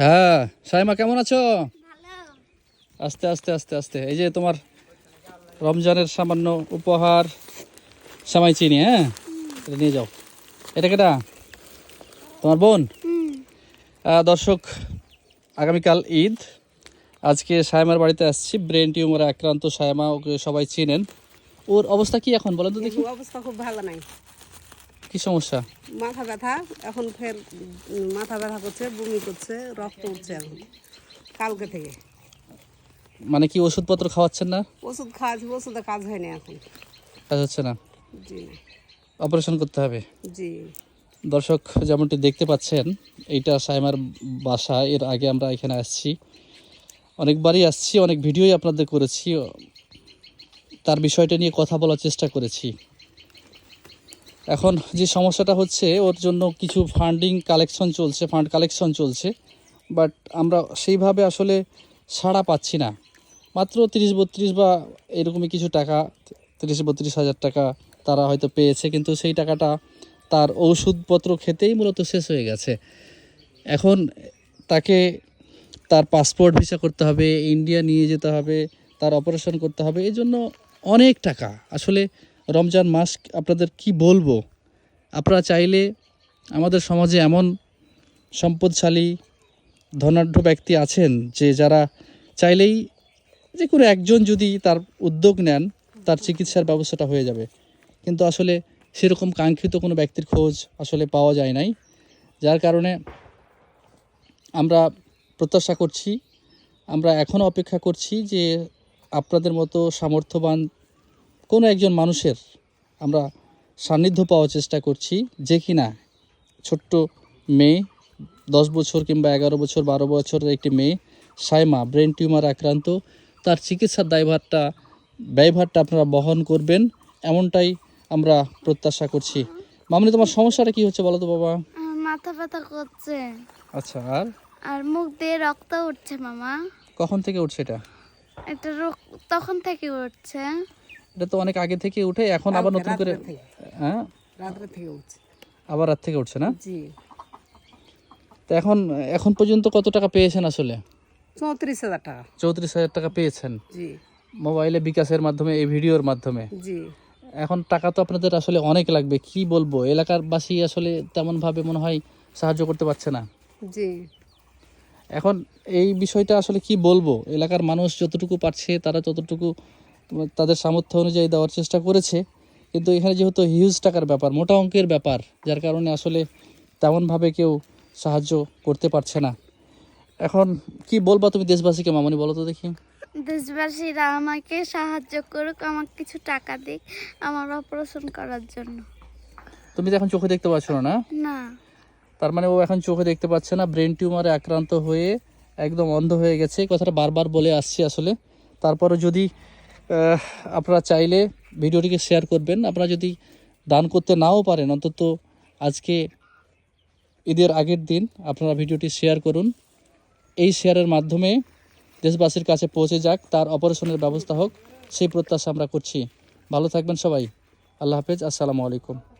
হ্যাঁ সাইমা কেমন আছো? আস্তে আস্তে আস্তে আস্তে। এই যে তোমার রমজানের সামান্য উপহার সামাই চিনি হ্যাঁ? এটা নিয়ে যাও। এটা কেটা? তোমার বোন? দর্শক আগামীকাল ঈদ। আজকে সায়মার বাড়িতে আসছি। ব্রেন টিউমারে আক্রান্ত সায়মা ওকে সবাই চিনেন। ওর অবস্থা কি এখন? বলেন তো দেখি। অবস্থা খুব ভালো নাই। কি সমস্যা? মাথা ব্যথা এখন ফের মাথা ব্যথা করছে বমি করছে রক্ত উঠছে এখন কালকে থেকে। মানে কি ওষুধপত্র খাওয়াচ্ছেন না? ওষুধ খাওয়াছি ওষুধে কাজ হয়নি এখন। কাজ হচ্ছে না? জি অপারেশন করতে হবে? জি। দর্শক যেমনটি দেখতে পাচ্ছেন এইটা সাইমার বাসা এর আগে আমরা এখানে আসছি। অনেকবারই আসছি অনেক ভিডিওই আপনাদের করেছি। তার বিষয়টা নিয়ে কথা বলার চেষ্টা করেছি। এখন যে সমস্যাটা হচ্ছে, ওর জন্য কিছু ফান্ডিং কালেকশন চলছে ফান্ড কালেকশন চলছে বাট আমরা সেইভাবে আসলে সাড়া পাচ্ছি না। মাত্র তিরিশ বত্রিশ বা এরকমই কিছু টাকা, তিরিশ বত্রিশ হাজার টাকা তারা হয়তো পেয়েছে, কিন্তু সেই টাকাটা তার ওষুধপত্র খেতেই মূলত শেষ হয়ে গেছে। এখন তাকে তার পাসপোর্ট ভিসা করতে হবে ইন্ডিয়া নিয়ে যেতে হবে, তার অপারেশন করতে হবে এই জন্য অনেক টাকা। আসলে রমজান মাস আপনাদের কি বলব? আপনারা চাইলে আমাদের সমাজে এমন সম্পদশালী, ধনাঢ্য ব্যক্তি আছেন যে যারা চাইলেই যে কোনো একজন যদি তার উদ্যোগ নেন, তার চিকিৎসার ব্যবস্থাটা হয়ে যাবে। কিন্তু আসলে সেরকম কাঙ্ক্ষিত কোনো ব্যক্তির খোঁজ আসলে পাওয়া যায় নাই। যার কারণে আমরা প্রত্যাশা করছি, আমরা এখনও অপেক্ষা করছি যে আপনাদের মতো সামর্থ্যবান কোনো একজন মানুষের আমরা সান্নিধ্য পাওয়ার চেষ্টা করছি যে কিনা ছোট্ট মেয়ে দশ বছর কিংবা এগারো বছর বারো বছরের একটি মেয়ে সাইমা ব্রেন টিউমার আক্রান্ত তার চিকিৎসার দায়ভারটা ব্যয়ভারটা আপনারা বহন করবেন এমনটাই আমরা প্রত্যাশা করছি। মামনি তোমার সমস্যাটা কি হচ্ছে বলো তো বাবা? মাথা ব্যথা করছে। আচ্ছা আর? আর মুখ দিয়ে রক্ত উঠছে মামা। কখন থেকে উঠছে এটা? এটা তখন থেকে উঠছে। এটা তো অনেক আগে থেকে উঠে এখন আবার নতুন করে হ্যাঁ? রাত্রে থেকে উঠছে। আবার রাত থেকে উঠছে না? জি। তো এখন এখন পর্যন্ত কত টাকা পেয়েছেন আসলে? চৌত্রিশ হাজার টাকা। চৌত্রিশ হাজার টাকা পেয়েছেন। জি। মোবাইলে বিকাশের মাধ্যমে এই ভিডিওর মাধ্যমে। জি। এখন টাকা তো আপনাদের আসলে অনেক লাগবে কি বলব? এলাকার বাসী আসলে তেমনভাবে মনে হয় সাহায্য করতে পারছে না। জি। এখন এই বিষয়টা আসলে কি বলব? এলাকার মানুষ যতটুকু পারছে তারা ততটুকু তাদের সামর্থ্য অনুযায়ী দেওয়ার চেষ্টা করেছে। কিন্তু এখানে যেহেতু হিউজ টাকার ব্যাপার মোটা অঙ্কের ব্যাপার যার কারণে আসলে তেমনভাবে কেউ সাহায্য করতে পারছে না। এখন কি বলবা তুমি দেশবাসীকে মামনি বলো তো দেখি। দেশবাসীরা আমাকে সাহায্য করুক আমাকে কিছু টাকা দিক আমার অপারেশন করার জন্য। তুমি তো এখন চোখে দেখতে পাচ্ছ না না? তার মানে ও এখন চোখে দেখতে পাচ্ছে না ব্রেন টিউমারে আক্রান্ত হয়ে একদম অন্ধ হয়ে গেছে। কথাটা বারবার বলে আসছি আসলে। তারপরে যদি আপনারা চাইলে ভিডিওটিকে শেয়ার করবেন। আপনারা যদি দান করতে নাও পারেন, অন্তত আজকে ঈদের আগের দিন আপনারা ভিডিওটি শেয়ার করুন। এই শেয়ারের মাধ্যমে দেশবাসীর কাছে পৌঁছে যাক, তার অপারেশনের ব্যবস্থা হোক, সেই প্রত্যাশা আমরা করছি। ভালো থাকবেন সবাই। আল্লাহ হাফেজ, আসসালামু আলাইকুম।